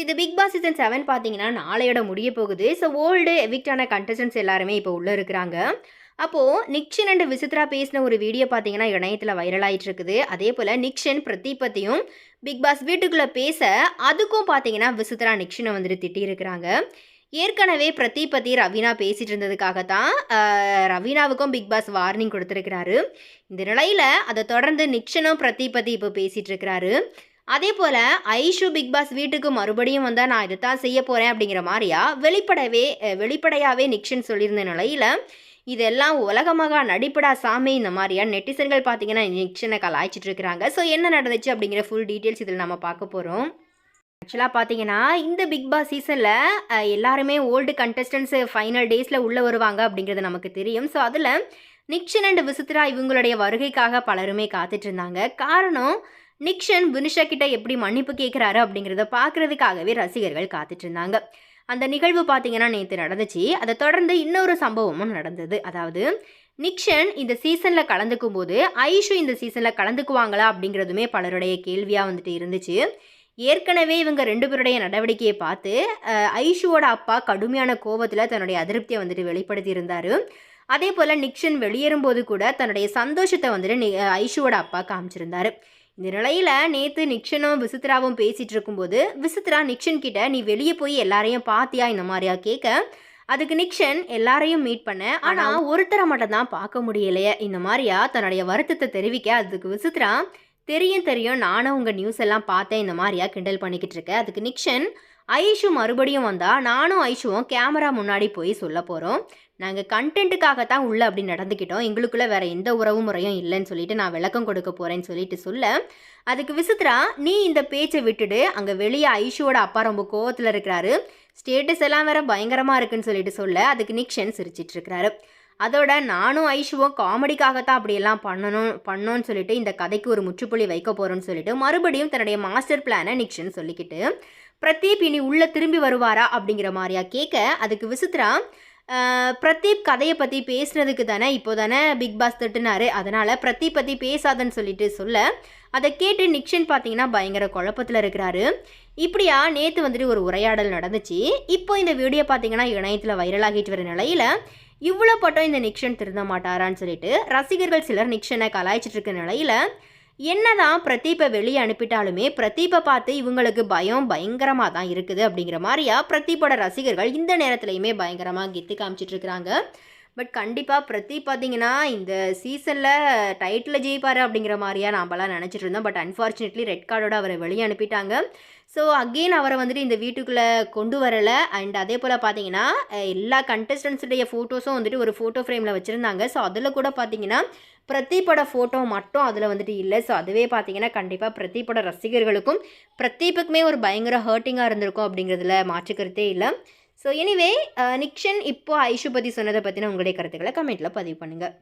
இந்த big Boss season seven பார்த்தீங்கன்னா நாளையோட முடிய போகுது. ஸோ ஓல்டு எவிக்டான கண்டஸ்டன்ஸ் எல்லாருமே இப்போ உள்ளே இருக்கிறாங்க. அப்போது நிக்ஷன் அண்ட் விசித்ரா பேசின ஒரு வீடியோ பார்த்தீங்கன்னா இணையத்தில் வைரல் ஆகிட்டு இருக்குது அதே போல் நிக்ஷன் பிரதீப் பற்றியும் பிக் பாஸ் வீட்டுக்குள்ளே பேச அதுக்கும் பார்த்தீங்கன்னா விசித்ரா நிக்ஷனை வந்துட்டு திட்டியிருக்கிறாங்க. ஏற்கனவே பிரதீப் பற்றி ரவீனா பேசிகிட்டு இருந்ததுக்காக தான் ரவீனாவுக்கும் பிக் பாஸ் வார்னிங் கொடுத்துருக்கிறாரு. இந்த நிலையில் அதை தொடர்ந்து நிக்ஷனும் பிரதீப் பற்றி இப்போ பேசிகிட்டு இருக்கிறாரு. அதே போல் ஐஷு பிக் பாஸ் வீட்டுக்கு மறுபடியும் வந்தால் நான் இதை தான் செய்ய போகிறேன் அப்படிங்கிற மாதிரியா? வெளிப்படவே வெளிப்படையாகவே நிக்ஷன் சொல்லியிருந்த நிலையில் இதெல்லாம் உலகமாக நடிப்படா சாமி இந்த மாதிரியா? நெட்டிசன்கள் பார்த்தீங்கன்னா நிக்ஷனை கலாய்ச்சிட்டு இருக்கிறாங்க. ஸோ என்ன நடந்துச்சு அப்படிங்கிற ஃபுல் டீட்டெயில்ஸ் இதில் நம்ம பார்க்க போகிறோம் ஆக்சுவலாக பார்த்தீங்கன்னா இந்த பிக் பாஸ் சீசனில் எல்லாருமே ஓல்டு கண்டஸ்டன்ஸ் ஃபைனல் டேஸில் உள்ளே வருவாங்க அப்படிங்கிறது நமக்கு தெரியும். ஸோ அதில் நிக்ஷன் அண்ட் விசித்ரா இவங்களுடைய வருகைக்காக பலருமே காத்துட்டு இருந்தாங்க. காரணம் நிக்ஷன் வினிஷா கிட்ட எப்படி மன்னிப்பு கேட்குறாரு அப்படிங்கிறத பார்க்கறதுக்காகவே ரசிகர்கள் காத்துட்டு இருந்தாங்க. அந்த நிகழ்வு பார்த்தீங்கன்னா நேற்று நடந்துச்சு. அதை தொடர்ந்து இன்னொரு சம்பவமும் நடந்தது. அதாவது நிக்ஷன் இந்த சீசனில் கலந்துக்கும் போது ஐஷு இந்த சீசனில் கலந்துக்குவாங்களா அப்படிங்கிறதுமே பலருடைய கேள்வியாக வந்துட்டு இருந்துச்சு. ஏற்கனவே இவங்க ரெண்டு பேருடைய நடவடிக்கையை பார்த்து ஐஷுவோட அப்பா கடுமையான கோபத்தில் தன்னுடைய அதிருப்தியை வந்துட்டு வெளிப்படுத்தி இருந்தார். அதே போல் நிக்ஷன் வெளியேறும்போது கூட தன்னுடைய சந்தோஷத்தை வந்துட்டு ஐஷுவோட அப்பா காமிச்சிருந்தாரு. இந்த நிலையில் நேற்று நிக்ஷனும் விசித்ராவும் பேசிகிட்டு இருக்கும்போது விசித்ரா நிக்ஷன் கிட்ட நீ வெளியே போய் எல்லாரையும் பார்த்தியா இந்த மாதிரியா கேட்க அதுக்கு நிக்ஷன் எல்லாரையும் மீட் பண்ண ஆனால் ஒருத்தரை மட்டும் தான் பார்க்க முடியலையே. இந்த மாதிரியா தன்னுடைய வருத்தத்தை தெரிவிக்க அதுக்கு விசித்ரா தெரியும் தெரியும். நானும் உங்கள் நியூஸ் எல்லாம் பார்த்தேன். இந்த மாதிரியா கிண்டல் பண்ணிக்கிட்டு இருக்கேன் அதுக்கு நிக்ஷன் ஐஷு மறுபடியும் வந்தால் நானும் ஐஷுவும் கேமரா முன்னாடி போய் சொல்ல போகிறோம் நாங்கள் கண்டென்ட்டுக்காக தான் உள்ள அப்படி நடந்துக்கிட்டோம். எங்களுக்குள்ள வேற எந்த உறவு முறையும் இல்லைன்னு சொல்லிட்டு நான் விளக்கம் கொடுக்க போகிறேன்னு சொல்லிட்டு சொல்ல. அதுக்கு விசித்ரா நீ இந்த பேச்சை விட்டுடு. அங்கே வெளியே ஐஷுவோட அப்பா ரொம்ப கோவத்தில் இருக்கிறாரு. ஸ்டேட்டஸ் எல்லாம் வேற பயங்கரமாக இருக்குன்னு சொல்லிட்டு சொல்ல. அதுக்கு நிக்ஷன் சிரிச்சிட்டு இருக்கிறாரு. அதோட நானும் ஐஷுவும் காமெடிக்காகத்தான் அப்படியெல்லாம் பண்ணணும் பண்ணோன்னு சொல்லிட்டு இந்த கதைக்கு ஒரு முற்றுப்புள்ளி வைக்க போகிறோன்னு சொல்லிட்டு மறுபடியும் தன்னுடைய மாஸ்டர் பிளானை நிக்ஷன் சொல்லிக்கிட்டு பிரதீப் இனி உள்ளே திரும்பி வருவாரா? அப்படிங்கிற மாதிரியா கேட்க அதுக்கு விசித்ரா பிரதீப் கதையை பற்றி பேசுனதுக்கு தானே இப்போ தானே பிக் பாஸ் திட்டுனாரு. அதனால் பிரதீப் பற்றி பேசாதன்னு சொல்லிட்டு சொல்ல. அதை கேட்டு நிக்ஷன் பார்த்தீங்கன்னா பயங்கர குழப்பத்தில் இருக்கிறாரு. இப்படியா? நேற்று வந்துட்டு ஒரு உரையாடல் நடந்துச்சு. இப்போ இந்த வீடியோ பார்த்தீங்கன்னா இணையத்தில் வைரலாகிட்டு வர நிலையில் இவ்வளோ பட்டம் இந்த நிக்ஷன் திருந்த மாட்டாரான்னு சொல்லிட்டு ரசிகர்கள் சிலர் நிக்ஷனை கலாய்ச்சிட்டு இருக்க நிலையில் என்னதான் பிரதீப்பை வெளியே அனுப்பிட்டாலுமே பிரதீப்பை பார்த்து இவங்களுக்கு பயம் பயங்கரமாக தான் இருக்குது அப்படிங்கிற மாதிரியா பிரதீப்போட ரசிகர்கள் இந்த நேரத்துலையுமே பயங்கரமாக கெத்து காமிச்சிட்டு இருக்கிறாங்க பட் கண்டிப்பாக பிரதீப் பார்த்தீங்கன்னா இந்த சீசனில் டைட்டில் ஜெயிப்பார் அப்படிங்கிற மாதிரியா நாம்பலாம் நினச்சிட்டு இருந்தோம். பட் அன்ஃபார்ச்சுனேட்லி ரெட் கார்டோட அவரை வெளியே அனுப்பிட்டாங்க. ஸோ அகெயின் அவரை வந்துட்டு இந்த வீட்டுக்குள்ளே கொண்டு வரலை. அண்ட் அதே போல் பார்த்தீங்கன்னா எல்லா கண்டஸ்டன்ஸுடைய ஃபோட்டோஸும் வந்துட்டு ஒரு ஃபோட்டோ ஃப்ரேமில் வச்சுருந்தாங்க. ஸோ அதில் கூட பார்த்தீங்கன்னா பிரதீப்போட ஃபோட்டோ மட்டும் அதில் வந்துட்டு இல்லை. ஸோ அதுவே பார்த்தீங்கன்னா கண்டிப்பாக பிரதீப்போட ரசிகர்களுக்கும் பிரதீப்புக்குமே ஒரு பயங்கர ஹர்ட்டிங்காக இருந்திருக்கும் அப்படிங்கிறதுல மாற்றுக்கருத்தே இல்லை. ஸோ எனிவே நிக்ஷன் இப்போ ஐஷு பற்றி சொன்னதை பற்றின உங்களுடைய கருத்துக்களை கமெண்ட்டில் பதிவு பண்ணுங்கள்